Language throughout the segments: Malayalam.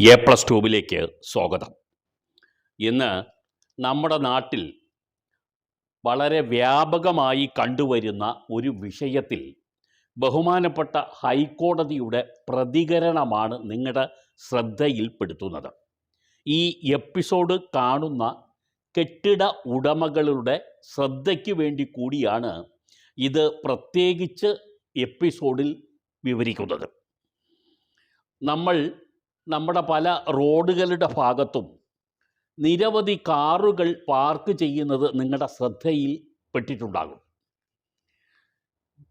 എ പ്ലസ് ട്യൂബിലേക്ക് സ്വാഗതം. ഇന്ന് നമ്മുടെ നാട്ടിൽ വളരെ വ്യാപകമായി കണ്ടുവരുന്ന ഒരു വിഷയത്തിൽ ബഹുമാനപ്പെട്ട ഹൈക്കോടതിയുടെ പ്രതികരണമാണ് നിങ്ങളുടെ ശ്രദ്ധയിൽപ്പെടുത്തുന്നത്. ഈ എപ്പിസോഡ് കാണുന്ന കെട്ടിട ഉടമകളുടെ ശ്രദ്ധയ്ക്ക് വേണ്ടി കൂടിയാണ് ഇത് പ്രത്യേകിച്ച് എപ്പിസോഡിൽ വിവരിക്കുന്നത്. നമ്മൾ നമ്മുടെ പല റോഡുകളുടെ ഭാഗത്തും നിരവധി കാറുകൾ പാർക്ക് ചെയ്യുന്നത് നിങ്ങളുടെ ശ്രദ്ധയിൽ പെട്ടിട്ടുണ്ടാകും.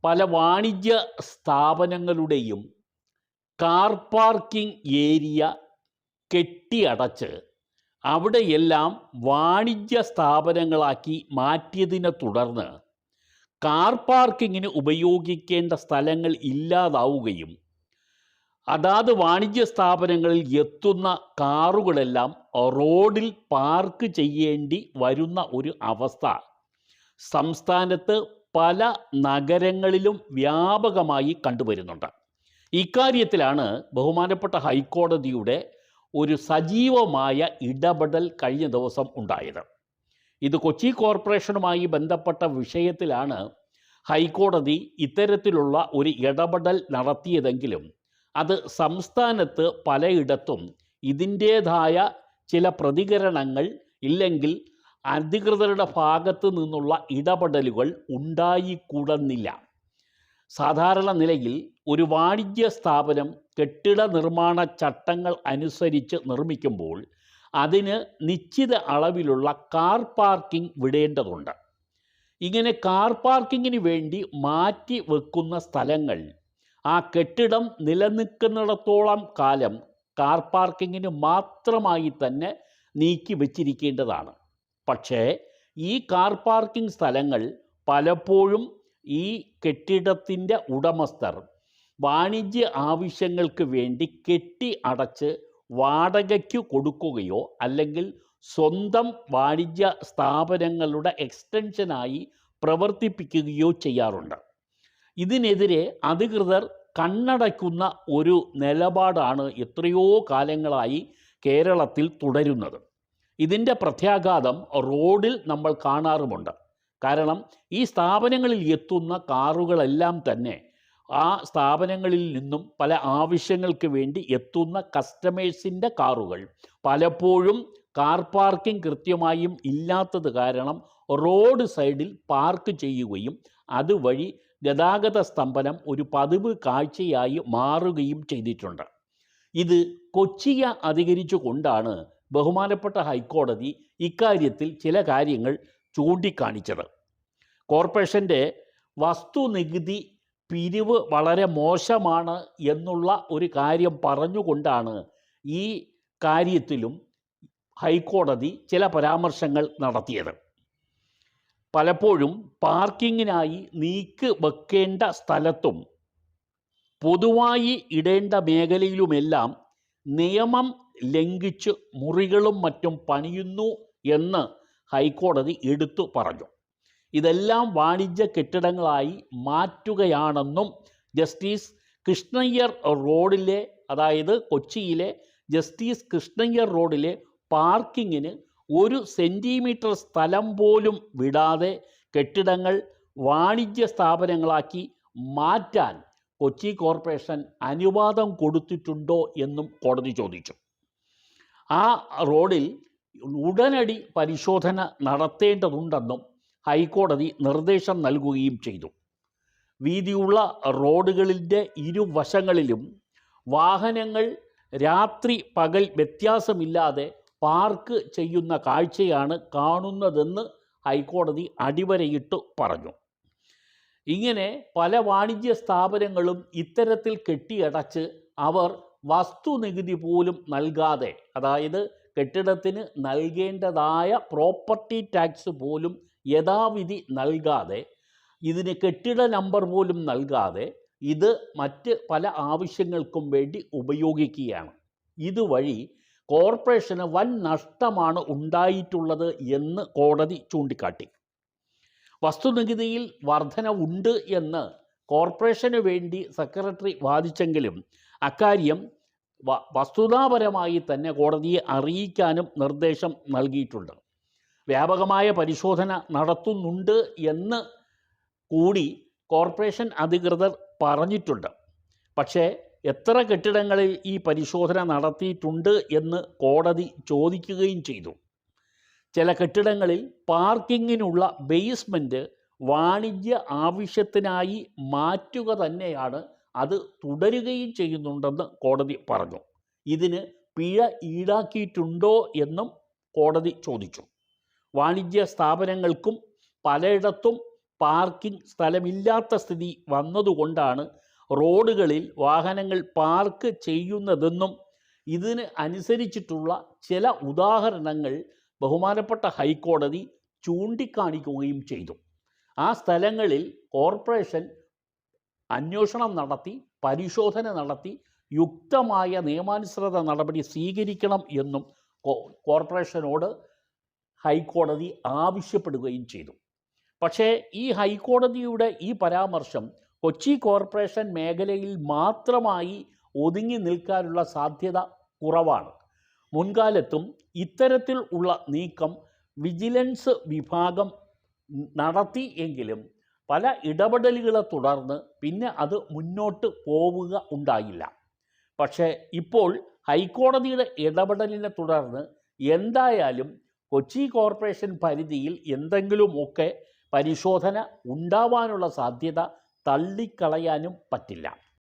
പല വാണിജ്യ സ്ഥാപനങ്ങളുടെയും കാർ പാർക്കിംഗ് ഏരിയ കെട്ടിയടച്ച് അവിടെയെല്ലാം വാണിജ്യ സ്ഥാപനങ്ങളാക്കി മാറ്റിയതിനെ തുടർന്ന് കാർ പാർക്കിങ്ങിന് ഉപയോഗിക്കേണ്ട സ്ഥലങ്ങൾ ഇല്ലാതാവുകയും അതാത് വാണിജ്യ സ്ഥാപനങ്ങളിൽ എത്തുന്ന കാറുകളെല്ലാം റോഡിൽ പാർക്ക് ചെയ്യേണ്ടി വരുന്ന ഒരു അവസ്ഥ. സംസ്ഥാനത്ത് പല നഗരങ്ങളിലും വ്യാപകമായി കണ്ടുവരുന്നുണ്ട്. ഇക്കാര്യത്തിലാണ് ബഹുമാനപ്പെട്ട ഹൈക്കോടതിയുടെ ഒരു സജീവമായ ഇടപെടൽ കഴിഞ്ഞ ദിവസം ഉണ്ടായത്. ഇത് കൊച്ചി കോർപ്പറേഷനുമായി ബന്ധപ്പെട്ട വിഷയത്തിലാണ് ഹൈക്കോടതി ഇത്തരത്തിലുള്ള ഒരു ഇടപെടൽ നടത്തിയതെങ്കിലും അത് സംസ്ഥാനത്ത് പലയിടത്തും ഇതിന്റേതായ ചില പ്രതികരണങ്ങൾ ഇല്ലെങ്കിൽ അധികൃതരുടെ ഭാഗത്തു നിന്നുള്ള ഇടപെടലുകൾ ഉണ്ടായിക്കൂടുന്നില്ല. സാധാരണ നിലയിൽ ഒരു വാണിജ്യ സ്ഥാപനം കെട്ടിട നിർമ്മാണ ചട്ടങ്ങൾ അനുസരിച്ച് നിർമ്മിക്കുമ്പോൾ അതിന് നിശ്ചിത അളവിലുള്ള കാർ പാർക്കിംഗ് വിടേണ്ടതുണ്ട്. ഇങ്ങനെ കാർ പാർക്കിങ്ങിന് വേണ്ടി മാറ്റി വെക്കുന്ന സ്ഥലങ്ങൾ ആ കെട്ടിടം നിലനിൽക്കുന്നിടത്തോളം കാലം കാർ പാർക്കിങ്ങിന് മാത്രമായി തന്നെ നീക്കി വച്ചിരിക്കേണ്ടതാണ്. പക്ഷേ ഈ കാർ പാർക്കിംഗ് സ്ഥലങ്ങൾ പലപ്പോഴും ഈ കെട്ടിടത്തിന്റെ ഉടമസ്ഥർ വാണിജ്യ ആവശ്യങ്ങൾക്ക് വേണ്ടി കെട്ടി അടച്ച് വാടകയ്ക്ക് കൊടുക്കുകയോ അല്ലെങ്കിൽ സ്വന്തം വാണിജ്യ സ്ഥാപനങ്ങളുടെ എക്സ്റ്റൻഷനായി പ്രവർത്തിപ്പിക്കുകയോ ചെയ്യാറുണ്ട്. ഇതിനെതിരെ അധികൃതർ കണ്ണടയ്ക്കുന്ന ഒരു നിലപാടാണ് എത്രയോ കാലങ്ങളായി കേരളത്തിൽ തുടരുന്നത്. ഇതിന്റെ പ്രത്യാഘാതം റോഡിൽ നമ്മൾ കാണാറുമുണ്ട്. കാരണം ഈ സ്ഥാപനങ്ങളിൽ എത്തുന്ന കാറുകളെല്ലാം തന്നെ ആ സ്ഥാപനങ്ങളിൽ നിന്നും പല ആവശ്യങ്ങൾക്ക് വേണ്ടി എത്തുന്ന കസ്റ്റമേഴ്സിന്റെ കാറുകൾ. പലപ്പോഴും കാർ പാർക്കിംഗ് കൃത്യമായും ഇല്ലാത്തത് കാരണം റോഡ് സൈഡിൽ പാർക്ക് ചെയ്യുകയും അതുവഴി ഗതാഗത സ്തംഭനം ഒരു പതിവ് കാഴ്ചയായി മാറുകയും ചെയ്തിട്ടുണ്ട്. ഇത് കൊച്ചിയെ അധികരിച്ചു കൊണ്ടാണ് ബഹുമാനപ്പെട്ട ഹൈക്കോടതി ഇക്കാര്യത്തിൽ ചില കാര്യങ്ങൾ ചൂണ്ടിക്കാണിച്ചത്. കോർപ്പറേഷന്റെ വസ്തുനികുതി പിരിവ് വളരെ മോശമാണ് എന്നുള്ള ഒരു കാര്യം പറഞ്ഞുകൊണ്ടാണ് ഈ കാര്യത്തിലും ഹൈക്കോടതി ചില പരാമർശങ്ങൾ നടത്തിയത്. പലപ്പോഴും പാർക്കിങ്ങിനായി നീക്ക് വെക്കേണ്ട സ്ഥലത്തും പൊതുവായി ഇടേണ്ട മേഖലയിലുമെല്ലാം നിയമം ലംഘിച്ച് മുറികളും മറ്റും പണിയുന്നു എന്ന് ഹൈക്കോടതി എടുത്തു പറഞ്ഞു. ഇതെല്ലാം വാണിജ്യ കെട്ടിടങ്ങളായി മാറ്റുകയാണെന്നും ജസ്റ്റിസ് കൃഷ്ണയ്യർ റോഡിലെ അതായത് കൊച്ചിയിലെ ജസ്റ്റിസ് കൃഷ്ണയ്യർ റോഡിലെ പാർക്കിങ്ങിന് ഒരു സെന്റിമീറ്റർ സ്ഥലം പോലും വിടാതെ കെട്ടിടങ്ങൾ വാണിജ്യ സ്ഥാപനങ്ങളാക്കി മാറ്റാൻ കൊച്ചി കോർപ്പറേഷൻ അനുവാദം കൊടുത്തിട്ടുണ്ടോ എന്നും കോടതി ചോദിച്ചു. ആ റോഡിൽ ഉടനടി പരിശോധന നടത്തേണ്ടതുണ്ടെന്നും ഹൈക്കോടതി നിർദ്ദേശം നൽകുകയും ചെയ്തു. വീതിയുള്ള റോഡുകളിന്റെ ഇരുവശങ്ങളിലും വാഹനങ്ങൾ രാത്രി പകൽ വ്യത്യാസമില്ലാതെ പാർക്ക് ചെയ്യുന്ന കാഴ്ചയാണ് കാണുന്നതെന്ന് ഹൈക്കോടതി അടിവരയിട്ട് പറഞ്ഞു. ഇങ്ങനെ പല വാണിജ്യ സ്ഥാപനങ്ങളും ഇത്തരത്തിൽ കെട്ടിയടച്ച് അവർ വസ്തുനികുതി പോലും നൽകാതെ അതായത് കെട്ടിടത്തിന് നൽകേണ്ടതായ പ്രോപ്പർട്ടി ടാക്സ് പോലും യഥാവിധി നൽകാതെ ഇതിന് കെട്ടിട നമ്പർ പോലും നൽകാതെ ഇത് മറ്റ് പല ആവശ്യങ്ങൾക്കും വേണ്ടി ഉപയോഗിക്കുകയാണ്. ഇതുവഴി കോർപ്പറേഷന് വൻ നഷ്ടമാണ് ഉണ്ടായിട്ടുള്ളത് എന്ന് കോടതി ചൂണ്ടിക്കാട്ടി. വസ്തുനികുതിയിൽ വർധന ഉണ്ട് എന്ന് കോർപ്പറേഷന് വേണ്ടി സെക്രട്ടറി വാദിച്ചെങ്കിലും അക്കാര്യം വസ്തുതാപരമായി തന്നെ കോടതിയെ അറിയിക്കാനും നിർദ്ദേശം നൽകിയിട്ടുണ്ട്. വ്യാപകമായ പരിശോധന നടത്തുന്നുണ്ട് എന്ന് കൂടി കോർപ്പറേഷൻ അധികൃതർ പറഞ്ഞിട്ടുണ്ട്. പക്ഷേ എത്ര കെട്ടിടങ്ങളിൽ ഈ പരിശോധന നടത്തിയിട്ടുണ്ട് എന്ന് കോടതി ചോദിക്കുകയും ചെയ്തു. ചില കെട്ടിടങ്ങളിൽ പാർക്കിങ്ങിനുള്ള ബേസ്മെന്റ് വാണിജ്യ ആവശ്യത്തിനായി മാറ്റുക തന്നെയാണ് അത് തുടരുകയും ചെയ്യുന്നുണ്ടെന്ന് കോടതി പറഞ്ഞു. ഇതിന് പിഴ ഈടാക്കിയിട്ടുണ്ടോ എന്നും കോടതി ചോദിച്ചു. വാണിജ്യ സ്ഥാപനങ്ങൾക്കും പലയിടത്തും പാർക്കിംഗ് സ്ഥലമില്ലാത്ത സ്ഥിതി വന്നതുകൊണ്ടാണ് റോഡുകളിൽ വാഹനങ്ങൾ പാർക്ക് ചെയ്യുന്നതെന്നും ഇതിന് അനുസരിച്ചിട്ടുള്ള ചില ഉദാഹരണങ്ങൾ ബഹുമാനപ്പെട്ട ഹൈക്കോടതി ചൂണ്ടിക്കാണിക്കുകയും ചെയ്തു. ആ സ്ഥലങ്ങളിൽ കോർപ്പറേഷൻ അന്വേഷണം നടത്തി പരിശോധന നടത്തി യുക്തമായ നിയമാനുസൃത നടപടി സ്വീകരിക്കണം എന്നും കോർപ്പറേഷനോട് ഹൈക്കോടതി ആവശ്യപ്പെടുകയും ചെയ്തു. പക്ഷേ ഈ ഹൈക്കോടതിയുടെ ഈ പരാമർശം കൊച്ചി കോർപ്പറേഷൻ മേഖലയിൽ മാത്രമായി ഒതുങ്ങി നിൽക്കാനുള്ള സാധ്യത കുറവാണ്. മുൻകാലത്തും ഇത്തരത്തിൽ ഉള്ള നീക്കം വിജിലൻസ് വിഭാഗം നടത്തി എങ്കിലും പല ഇടപെടലുകളെ തുടർന്ന് പിന്നെ അത് മുന്നോട്ട് പോവുക ഉണ്ടായില്ല. പക്ഷേ ഇപ്പോൾ ഹൈക്കോടതിയുടെ ഇടപെടലിനെ തുടർന്ന് എന്തായാലും കൊച്ചി കോർപ്പറേഷൻ പരിധിയിൽ എന്തെങ്കിലുമൊക്കെ പരിശോധന ഉണ്ടാവാനുള്ള സാധ്യത തള്ളിക്കളയാനും പറ്റില്ല.